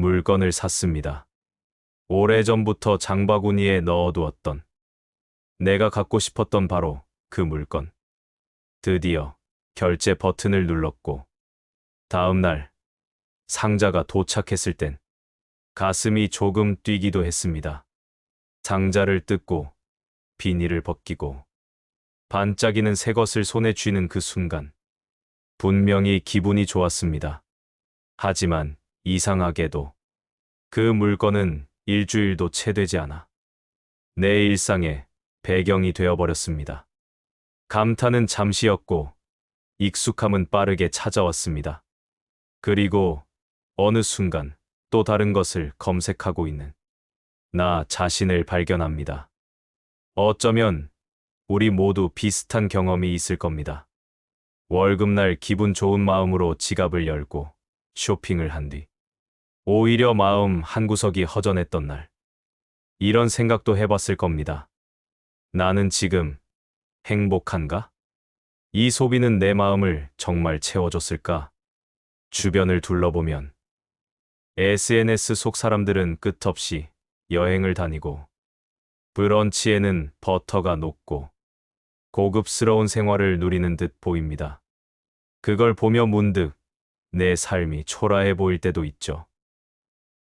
물건을 샀습니다. 오래전부터 장바구니에 넣어두었던 내가 갖고 싶었던 바로 그 물건. 드디어 결제 버튼을 눌렀고 다음 날 상자가 도착했을 땐 가슴이 조금 뛰기도 했습니다. 상자를 뜯고 비닐을 벗기고 반짝이는 새 것을 손에 쥐는 그 순간 분명히 기분이 좋았습니다. 하지만 이상하게도 그 물건은 일주일도 채 되지 않아 내 일상의 배경이 되어버렸습니다. 감탄은 잠시였고 익숙함은 빠르게 찾아왔습니다. 그리고 어느 순간 또 다른 것을 검색하고 있는 나 자신을 발견합니다. 어쩌면 우리 모두 비슷한 경험이 있을 겁니다. 월급날 기분 좋은 마음으로 지갑을 열고 쇼핑을 한 뒤 오히려 마음 한구석이 허전했던 날 이런 생각도 해봤을 겁니다. 나는 지금 행복한가? 이 소비는 내 마음을 정말 채워줬을까? 주변을 둘러보면 SNS 속 사람들은 끝없이 여행을 다니고 브런치에는 버터가 녹고 고급스러운 생활을 누리는 듯 보입니다. 그걸 보며 문득 내 삶이 초라해 보일 때도 있죠.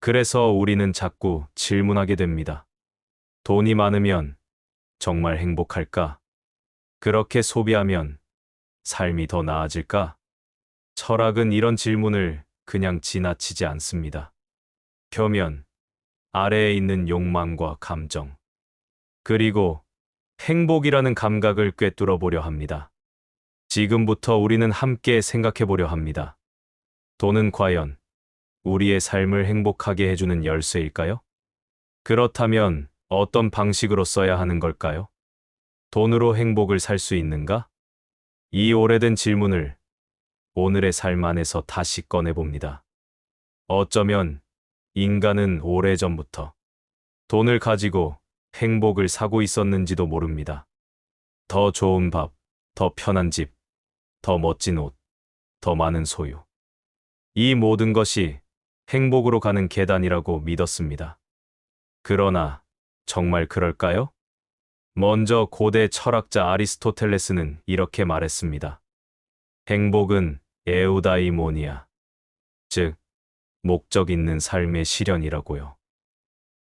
그래서 우리는 자꾸 질문하게 됩니다. 돈이 많으면 정말 행복할까? 그렇게 소비하면 삶이 더 나아질까? 철학은 이런 질문을 그냥 지나치지 않습니다. 표면, 아래에 있는 욕망과 감정, 그리고 행복이라는 감각을 꿰뚫어 보려 합니다. 지금부터 우리는 함께 생각해 보려 합니다. 돈은 과연 우리의 삶을 행복하게 해주는 열쇠일까요? 그렇다면 어떤 방식으로 써야 하는 걸까요? 돈으로 행복을 살 수 있는가? 이 오래된 질문을 오늘의 삶 안에서 다시 꺼내봅니다. 어쩌면 인간은 오래전부터 돈을 가지고 행복을 사고 있었는지도 모릅니다. 더 좋은 밥, 더 편한 집, 더 멋진 옷, 더 많은 소유. 이 모든 것이 행복으로 가는 계단이라고 믿었습니다. 그러나 정말 그럴까요? 먼저 고대 철학자 아리스토텔레스는 이렇게 말했습니다. 행복은 에우다이모니아, 즉, 목적 있는 삶의 실현이라고요.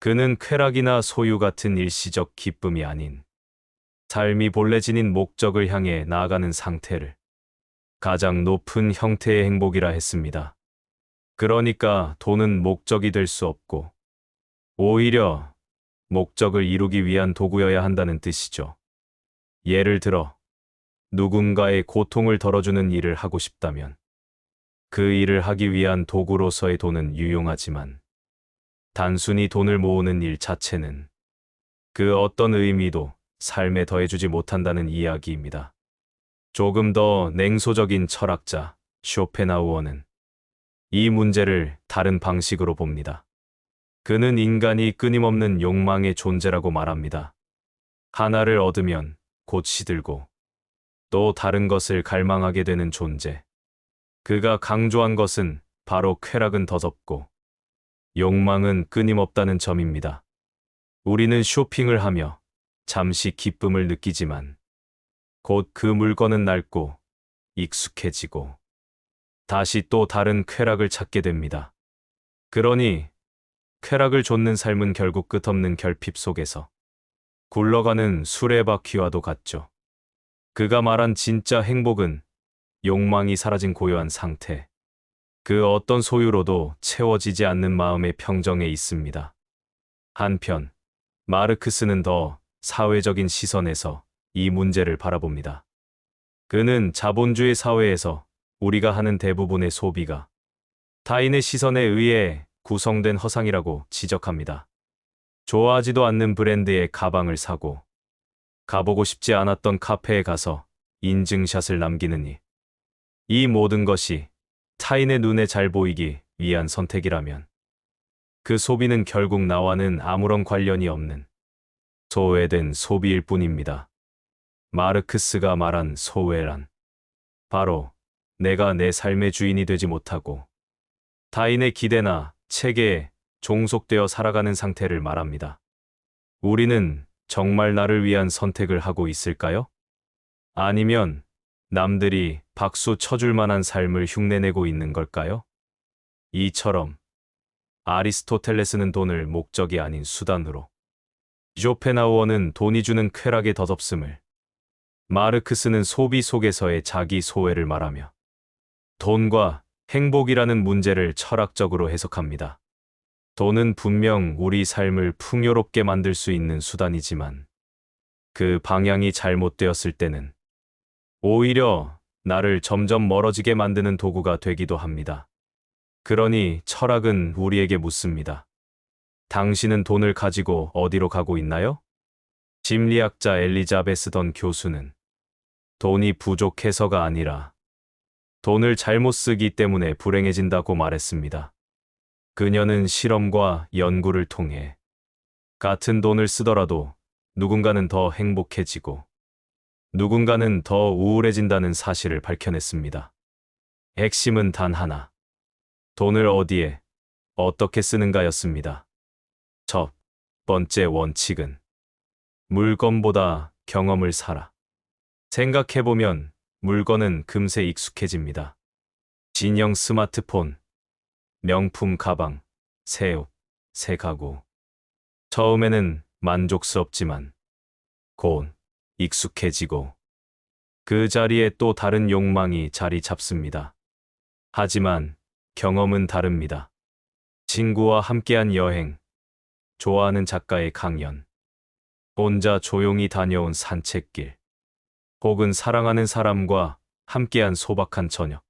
그는 쾌락이나 소유 같은 일시적 기쁨이 아닌 삶이 본래 지닌 목적을 향해 나아가는 상태를 가장 높은 형태의 행복이라 했습니다. 그러니까 돈은 목적이 될 수 없고 오히려 목적을 이루기 위한 도구여야 한다는 뜻이죠. 예를 들어 누군가의 고통을 덜어주는 일을 하고 싶다면 그 일을 하기 위한 도구로서의 돈은 유용하지만 단순히 돈을 모으는 일 자체는 그 어떤 의미도 삶에 더해주지 못한다는 이야기입니다. 조금 더 냉소적인 철학자 쇼펜하우어는 이 문제를 다른 방식으로 봅니다. 그는 인간이 끊임없는 욕망의 존재라고 말합니다. 하나를 얻으면 곧 시들고 또 다른 것을 갈망하게 되는 존재. 그가 강조한 것은 바로 쾌락은 더덥고 욕망은 끊임없다는 점입니다. 우리는 쇼핑을 하며 잠시 기쁨을 느끼지만 곧 그 물건은 낡고 익숙해지고 다시 또 다른 쾌락을 찾게 됩니다. 그러니 쾌락을 좇는 삶은 결국 끝없는 결핍 속에서 굴러가는 수레바퀴와도 같죠. 그가 말한 진짜 행복은 욕망이 사라진 고요한 상태, 그 어떤 소유로도 채워지지 않는 마음의 평정에 있습니다. 한편, 마르크스는 더 사회적인 시선에서 이 문제를 바라봅니다. 그는 자본주의 사회에서 우리가 하는 대부분의 소비가 타인의 시선에 의해 구성된 허상이라고 지적합니다. 좋아하지도 않는 브랜드의 가방을 사고 가보고 싶지 않았던 카페에 가서 인증샷을 남기는 이. 이 모든 것이 타인의 눈에 잘 보이기 위한 선택이라면 그 소비는 결국 나와는 아무런 관련이 없는 소외된 소비일 뿐입니다. 마르크스가 말한 소외란 바로 내가 내 삶의 주인이 되지 못하고 타인의 기대나 체계에 종속되어 살아가는 상태를 말합니다. 우리는 정말 나를 위한 선택을 하고 있을까요? 아니면 남들이 박수 쳐줄 만한 삶을 흉내내고 있는 걸까요? 이처럼 아리스토텔레스는 돈을 목적이 아닌 수단으로, 쇼펜하우어는 돈이 주는 쾌락의 덧없음을, 마르크스는 소비 속에서의 자기 소외를 말하며 돈과 행복이라는 문제를 철학적으로 해석합니다. 돈은 분명 우리 삶을 풍요롭게 만들 수 있는 수단이지만 그 방향이 잘못되었을 때는 오히려 나를 점점 멀어지게 만드는 도구가 되기도 합니다. 그러니 철학은 우리에게 묻습니다. 당신은 돈을 가지고 어디로 가고 있나요? 심리학자 엘리자베스 던 교수는 돈이 부족해서가 아니라 돈을 잘못 쓰기 때문에 불행해진다고 말했습니다. 그녀는 실험과 연구를 통해 같은 돈을 쓰더라도 누군가는 더 행복해지고 누군가는 더 우울해진다는 사실을 밝혀냈습니다. 핵심은 단 하나. 돈을 어디에, 어떻게 쓰는가였습니다. 첫 번째 원칙은 물건보다 경험을 사라. 생각해보면 물건은 금세 익숙해집니다. 진영 스마트폰, 명품 가방, 새 옷, 새 가구. 처음에는 만족스럽지만 곧 익숙해지고 그 자리에 또 다른 욕망이 자리 잡습니다. 하지만 경험은 다릅니다. 친구와 함께한 여행, 좋아하는 작가의 강연, 혼자 조용히 다녀온 산책길, 혹은 사랑하는 사람과 함께한 소박한 저녁.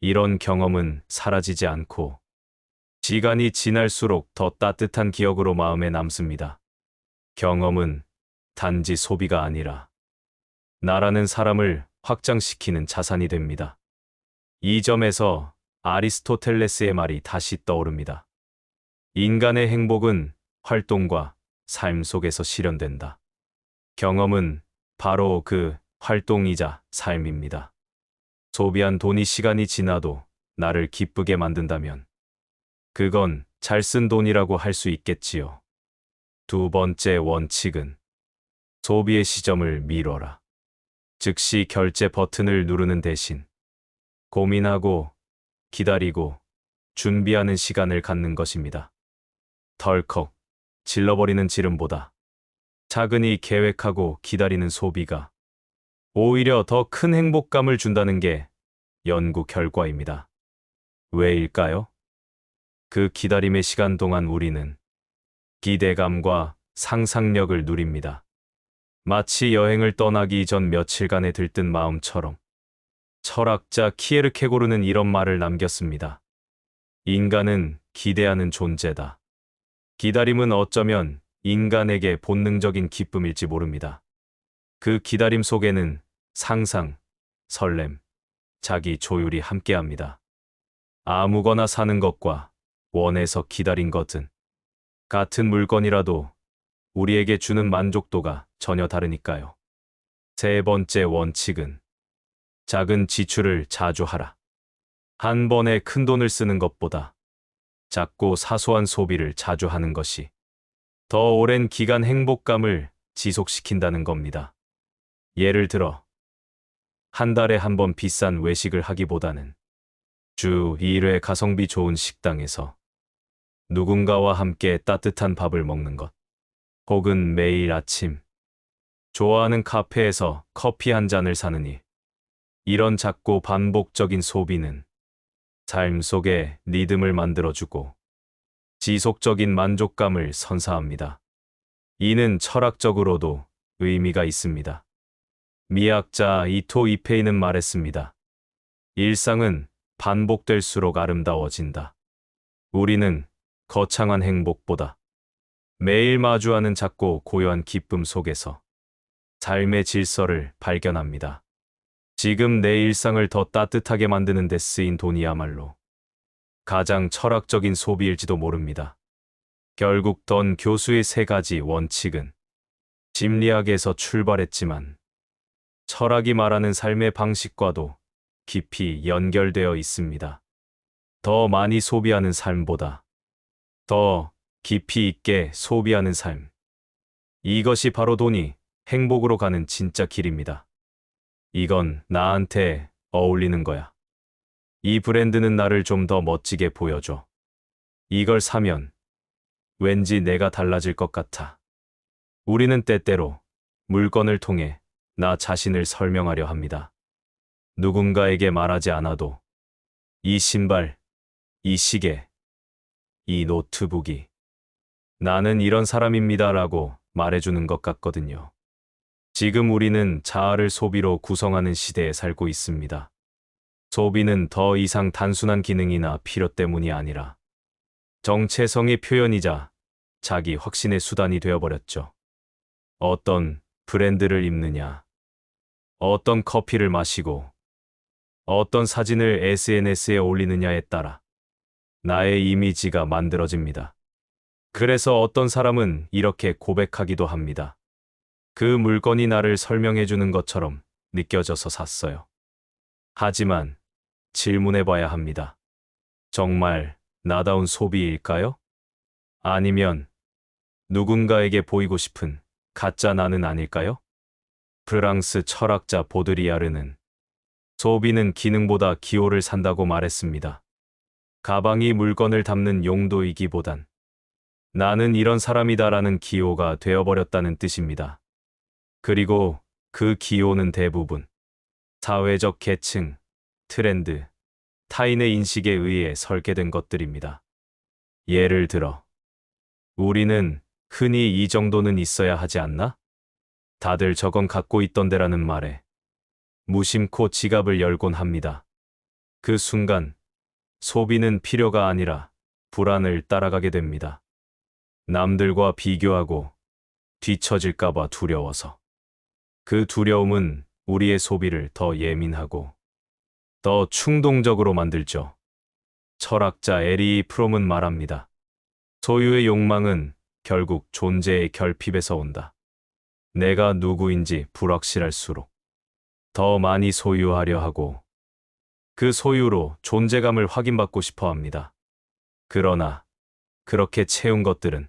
이런 경험은 사라지지 않고 시간이 지날수록 더 따뜻한 기억으로 마음에 남습니다. 경험은 단지 소비가 아니라 나라는 사람을 확장시키는 자산이 됩니다. 이 점에서 아리스토텔레스의 말이 다시 떠오릅니다. 인간의 행복은 활동과 삶 속에서 실현된다. 경험은 바로 그 활동이자 삶입니다. 소비한 돈이 시간이 지나도 나를 기쁘게 만든다면 그건 잘 쓴 돈이라고 할 수 있겠지요. 두 번째 원칙은 소비의 시점을 미뤄라. 즉시 결제 버튼을 누르는 대신 고민하고 기다리고 준비하는 시간을 갖는 것입니다. 덜컥 질러버리는 지름보다 차근히 계획하고 기다리는 소비가 오히려 더 큰 행복감을 준다는 게 연구 결과입니다. 왜일까요? 그 기다림의 시간 동안 우리는 기대감과 상상력을 누립니다. 마치 여행을 떠나기 전 며칠간의 들뜬 마음처럼 철학자 키에르케고르는 이런 말을 남겼습니다. 인간은 기대하는 존재다. 기다림은 어쩌면 인간에게 본능적인 기쁨일지 모릅니다. 그 기다림 속에는 상상, 설렘, 자기 조율이 함께합니다. 아무거나 사는 것과 원해서 기다린 것은 같은 물건이라도 우리에게 주는 만족도가 전혀 다르니까요. 세 번째 원칙은 작은 지출을 자주 하라. 한 번에 큰 돈을 쓰는 것보다 작고 사소한 소비를 자주 하는 것이 더 오랜 기간 행복감을 지속시킨다는 겁니다. 예를 들어, 한 달에 한 번 비싼 외식을 하기보다는 주 2회 가성비 좋은 식당에서 누군가와 함께 따뜻한 밥을 먹는 것, 혹은 매일 아침 좋아하는 카페에서 커피 한 잔을 사느니 이런 작고 반복적인 소비는 삶 속에 리듬을 만들어주고 지속적인 만족감을 선사합니다. 이는 철학적으로도 의미가 있습니다. 미학자 이토 이페이는 말했습니다. 일상은 반복될수록 아름다워진다. 우리는 거창한 행복보다 매일 마주하는 작고 고요한 기쁨 속에서 삶의 질서를 발견합니다. 지금 내 일상을 더 따뜻하게 만드는 데 쓰인 돈이야말로 가장 철학적인 소비일지도 모릅니다. 결국 던 교수의 세 가지 원칙은 심리학에서 출발했지만 철학이 말하는 삶의 방식과도 깊이 연결되어 있습니다. 더 많이 소비하는 삶보다 더 깊이 있게 소비하는 삶. 이것이 바로 돈이 행복으로 가는 진짜 길입니다. 이건 나한테 어울리는 거야. 이 브랜드는 나를 좀 더 멋지게 보여줘. 이걸 사면 왠지 내가 달라질 것 같아. 우리는 때때로 물건을 통해 나 자신을 설명하려 합니다. 누군가에게 말하지 않아도 이 신발, 이 시계, 이 노트북이 나는 이런 사람입니다라고 말해주는 것 같거든요. 지금 우리는 자아를 소비로 구성하는 시대에 살고 있습니다. 소비는 더 이상 단순한 기능이나 필요 때문이 아니라 정체성의 표현이자 자기 확신의 수단이 되어버렸죠. 어떤 브랜드를 입느냐, 어떤 커피를 마시고, 어떤 사진을 SNS에 올리느냐에 따라 나의 이미지가 만들어집니다. 그래서 어떤 사람은 이렇게 고백하기도 합니다. 그 물건이 나를 설명해 주는 것처럼 느껴져서 샀어요. 하지만 질문해 봐야 합니다. 정말 나다운 소비일까요? 아니면 누군가에게 보이고 싶은 가짜 나는 아닐까요? 프랑스 철학자 보드리아르는 소비는 기능보다 기호를 산다고 말했습니다. 가방이 물건을 담는 용도이기보단 나는 이런 사람이다라는 기호가 되어버렸다는 뜻입니다. 그리고 그 기호는 대부분 사회적 계층, 트렌드, 타인의 인식에 의해 설계된 것들입니다. 예를 들어, 우리는 흔히 이 정도는 있어야 하지 않나? 다들 저건 갖고 있던데라는 말에 무심코 지갑을 열곤 합니다. 그 순간 소비는 필요가 아니라 불안을 따라가게 됩니다. 남들과 비교하고 뒤처질까봐 두려워서. 그 두려움은 우리의 소비를 더 예민하고 더 충동적으로 만들죠. 철학자 에리 프롬은 말합니다. 소유의 욕망은 결국 존재의 결핍에서 온다. 내가 누구인지 불확실할수록 더 많이 소유하려 하고 그 소유로 존재감을 확인받고 싶어 합니다. 그러나 그렇게 채운 것들은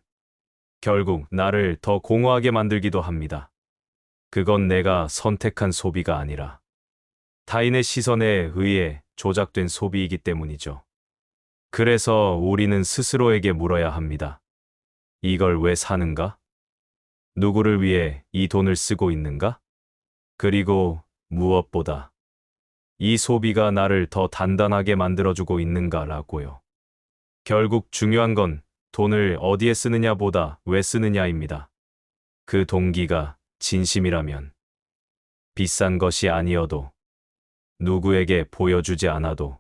결국 나를 더 공허하게 만들기도 합니다. 그건 내가 선택한 소비가 아니라 타인의 시선에 의해 조작된 소비이기 때문이죠. 그래서 우리는 스스로에게 물어야 합니다. 이걸 왜 사는가? 누구를 위해 이 돈을 쓰고 있는가? 그리고 무엇보다 이 소비가 나를 더 단단하게 만들어주고 있는가라고요. 결국 중요한 건 돈을 어디에 쓰느냐보다 왜 쓰느냐입니다. 그 동기가 진심이라면 비싼 것이 아니어도 누구에게 보여주지 않아도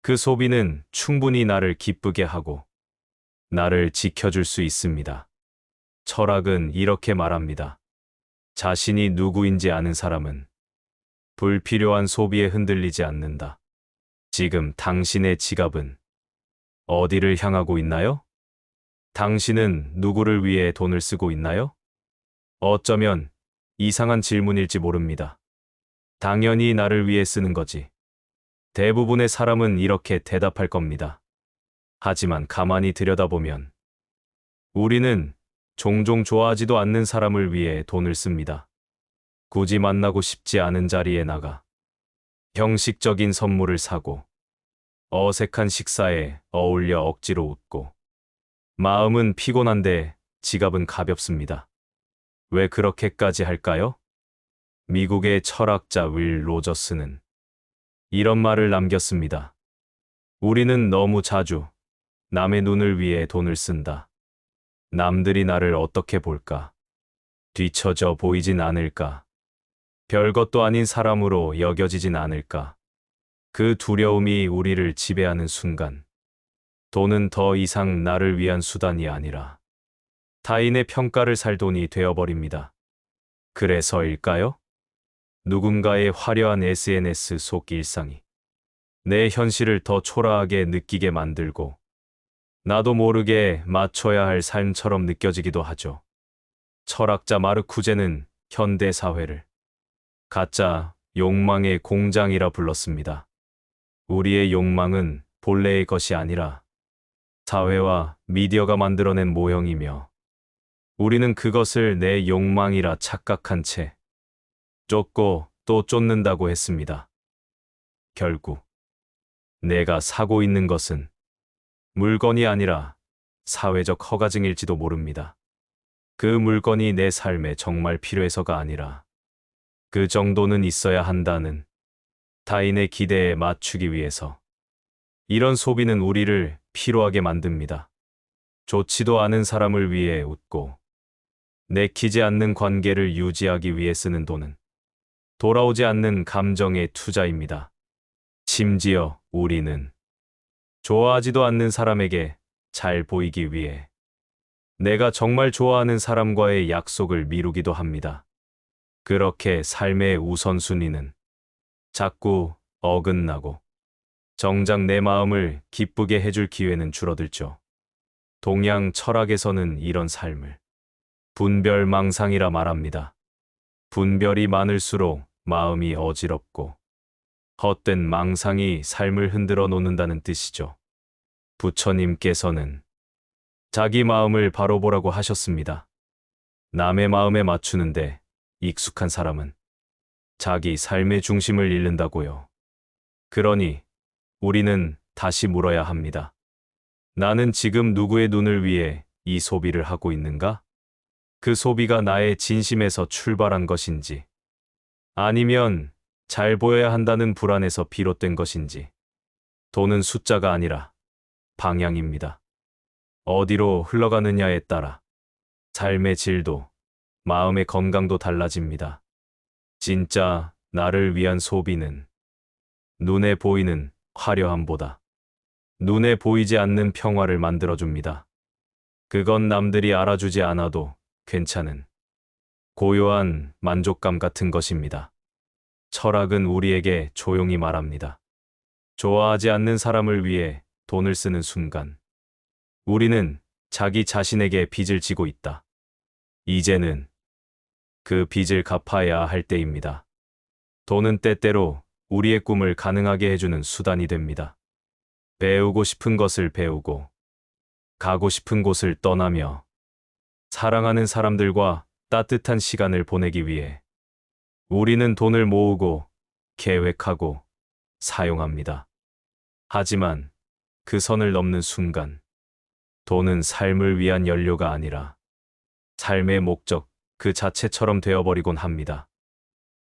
그 소비는 충분히 나를 기쁘게 하고 나를 지켜줄 수 있습니다. 철학은 이렇게 말합니다. 자신이 누구인지 아는 사람은 불필요한 소비에 흔들리지 않는다. 지금 당신의 지갑은 어디를 향하고 있나요? 당신은 누구를 위해 돈을 쓰고 있나요? 어쩌면 이상한 질문일지 모릅니다. 당연히 나를 위해 쓰는 거지. 대부분의 사람은 이렇게 대답할 겁니다. 하지만 가만히 들여다보면 우리는 종종 좋아하지도 않는 사람을 위해 돈을 씁니다. 굳이 만나고 싶지 않은 자리에 나가 형식적인 선물을 사고 어색한 식사에 어울려 억지로 웃고 마음은 피곤한데 지갑은 가볍습니다. 왜 그렇게까지 할까요? 미국의 철학자 윌 로저스는 이런 말을 남겼습니다. 우리는 너무 자주 남의 눈을 위해 돈을 쓴다. 남들이 나를 어떻게 볼까? 뒤처져 보이진 않을까? 별것도 아닌 사람으로 여겨지진 않을까? 그 두려움이 우리를 지배하는 순간, 돈은 더 이상 나를 위한 수단이 아니라 타인의 평가를 살 돈이 되어버립니다. 그래서일까요? 누군가의 화려한 SNS 속 일상이 내 현실을 더 초라하게 느끼게 만들고 나도 모르게 맞춰야 할 삶처럼 느껴지기도 하죠. 철학자 마르쿠제는 현대 사회를 가짜 욕망의 공장이라 불렀습니다. 우리의 욕망은 본래의 것이 아니라 사회와 미디어가 만들어낸 모형이며 우리는 그것을 내 욕망이라 착각한 채 쫓고 또 쫓는다고 했습니다. 결국 내가 사고 있는 것은 물건이 아니라 사회적 허가증일지도 모릅니다. 그 물건이 내 삶에 정말 필요해서가 아니라 그 정도는 있어야 한다는 타인의 기대에 맞추기 위해서 이런 소비는 우리를 피로하게 만듭니다. 좋지도 않은 사람을 위해 웃고 내키지 않는 관계를 유지하기 위해 쓰는 돈은 돌아오지 않는 감정의 투자입니다. 심지어 우리는 좋아하지도 않는 사람에게 잘 보이기 위해 내가 정말 좋아하는 사람과의 약속을 미루기도 합니다. 그렇게 삶의 우선순위는 자꾸 어긋나고 정작 내 마음을 기쁘게 해줄 기회는 줄어들죠. 동양 철학에서는 이런 삶을 분별망상이라 말합니다. 분별이 많을수록 마음이 어지럽고 헛된 망상이 삶을 흔들어 놓는다는 뜻이죠. 부처님께서는 자기 마음을 바로 보라고 하셨습니다. 남의 마음에 맞추는데 익숙한 사람은 자기 삶의 중심을 잃는다고요. 그러니 우리는 다시 물어야 합니다. 나는 지금 누구의 눈을 위해 이 소비를 하고 있는가? 그 소비가 나의 진심에서 출발한 것인지, 아니면 잘 보여야 한다는 불안에서 비롯된 것인지, 돈은 숫자가 아니라 방향입니다. 어디로 흘러가느냐에 따라 삶의 질도, 마음의 건강도 달라집니다. 진짜 나를 위한 소비는 눈에 보이는 화려함보다 눈에 보이지 않는 평화를 만들어줍니다. 그건 남들이 알아주지 않아도 괜찮은 고요한 만족감 같은 것입니다. 철학은 우리에게 조용히 말합니다. 좋아하지 않는 사람을 위해 돈을 쓰는 순간, 우리는 자기 자신에게 빚을 지고 있다. 이제는 그 빚을 갚아야 할 때입니다. 돈은 때때로 우리의 꿈을 가능하게 해주는 수단이 됩니다. 배우고 싶은 것을 배우고, 가고 싶은 곳을 떠나며, 사랑하는 사람들과 따뜻한 시간을 보내기 위해 우리는 돈을 모으고, 계획하고, 사용합니다. 하지만 그 선을 넘는 순간, 돈은 삶을 위한 연료가 아니라 삶의 목적 그 자체처럼 되어버리곤 합니다.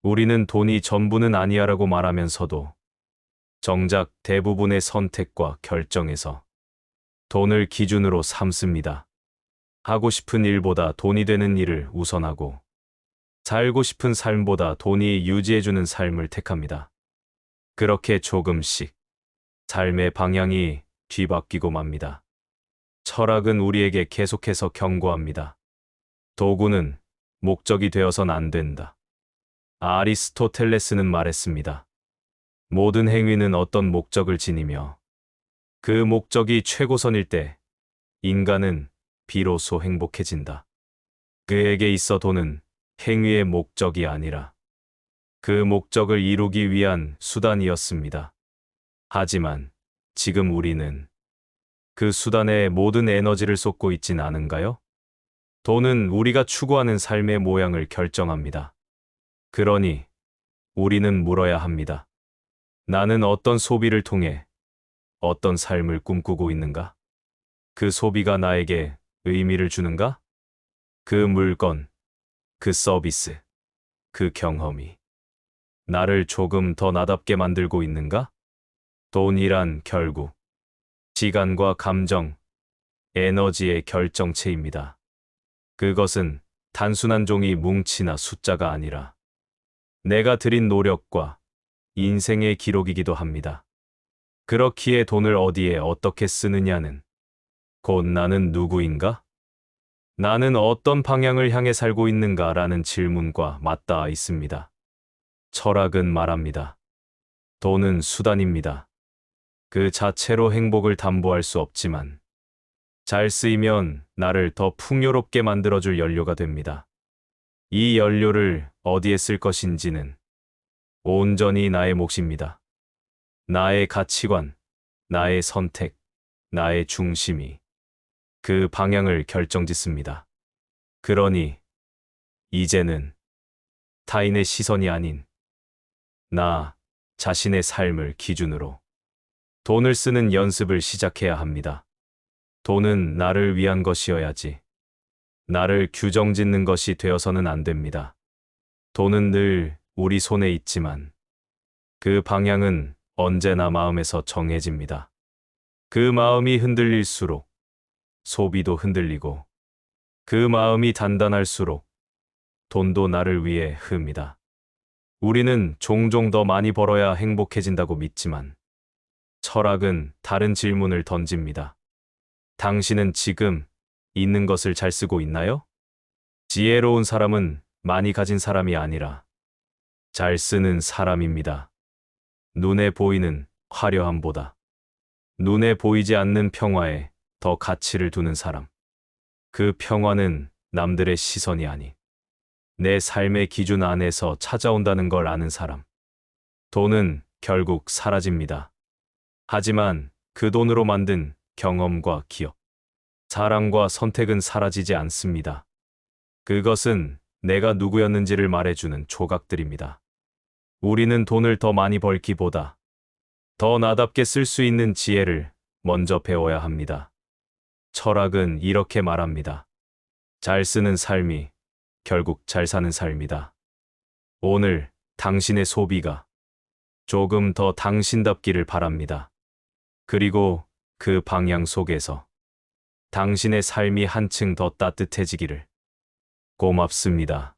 우리는 돈이 전부는 아니야라고 말하면서도 정작 대부분의 선택과 결정에서 돈을 기준으로 삼습니다. 하고 싶은 일보다 돈이 되는 일을 우선하고 살고 싶은 삶보다 돈이 유지해주는 삶을 택합니다. 그렇게 조금씩 삶의 방향이 뒤바뀌고 맙니다. 철학은 우리에게 계속해서 경고합니다. 도구는 목적이 되어선 안 된다. 아리스토텔레스는 말했습니다. 모든 행위는 어떤 목적을 지니며 그 목적이 최고선일 때 인간은 비로소 행복해진다. 그에게 있어 돈은 행위의 목적이 아니라 그 목적을 이루기 위한 수단이었습니다. 하지만 지금 우리는 그 수단에 모든 에너지를 쏟고 있진 않은가요? 돈은 우리가 추구하는 삶의 모양을 결정합니다. 그러니 우리는 물어야 합니다. 나는 어떤 소비를 통해 어떤 삶을 꿈꾸고 있는가? 그 소비가 나에게 의미를 주는가? 그 물건, 그 서비스, 그 경험이 나를 조금 더 나답게 만들고 있는가? 돈이란 결국 시간과 감정, 에너지의 결정체입니다. 그것은 단순한 종이 뭉치나 숫자가 아니라 내가 들인 노력과 인생의 기록이기도 합니다. 그렇기에 돈을 어디에 어떻게 쓰느냐는 곧 나는 누구인가? 나는 어떤 방향을 향해 살고 있는가라는 질문과 맞닿아 있습니다. 철학은 말합니다. 돈은 수단입니다. 그 자체로 행복을 담보할 수 없지만 잘 쓰이면 나를 더 풍요롭게 만들어줄 연료가 됩니다. 이 연료를 어디에 쓸 것인지는 온전히 나의 몫입니다. 나의 가치관, 나의 선택, 나의 중심이 그 방향을 결정짓습니다. 그러니 이제는 타인의 시선이 아닌 나 자신의 삶을 기준으로 돈을 쓰는 연습을 시작해야 합니다. 돈은 나를 위한 것이어야지. 나를 규정 짓는 것이 되어서는 안 됩니다. 돈은 늘 우리 손에 있지만 그 방향은 언제나 마음에서 정해집니다. 그 마음이 흔들릴수록 소비도 흔들리고 그 마음이 단단할수록 돈도 나를 위해 흐릅니다. 우리는 종종 더 많이 벌어야 행복해진다고 믿지만 철학은 다른 질문을 던집니다. 당신은 지금 있는 것을 잘 쓰고 있나요? 지혜로운 사람은 많이 가진 사람이 아니라 잘 쓰는 사람입니다. 눈에 보이는 화려함보다 눈에 보이지 않는 평화에 더 가치를 두는 사람. 그 평화는 남들의 시선이 아닌 내 삶의 기준 안에서 찾아온다는 걸 아는 사람. 돈은 결국 사라집니다. 하지만 그 돈으로 만든 경험과 기억, 사랑과 선택은 사라지지 않습니다. 그것은 내가 누구였는지를 말해주는 조각들입니다. 우리는 돈을 더 많이 벌기보다 더 나답게 쓸 수 있는 지혜를 먼저 배워야 합니다. 철학은 이렇게 말합니다. 잘 쓰는 삶이 결국 잘 사는 삶이다. 오늘 당신의 소비가 조금 더 당신답기를 바랍니다. 그리고 그 방향 속에서 당신의 삶이 한층 더 따뜻해지기를 고맙습니다.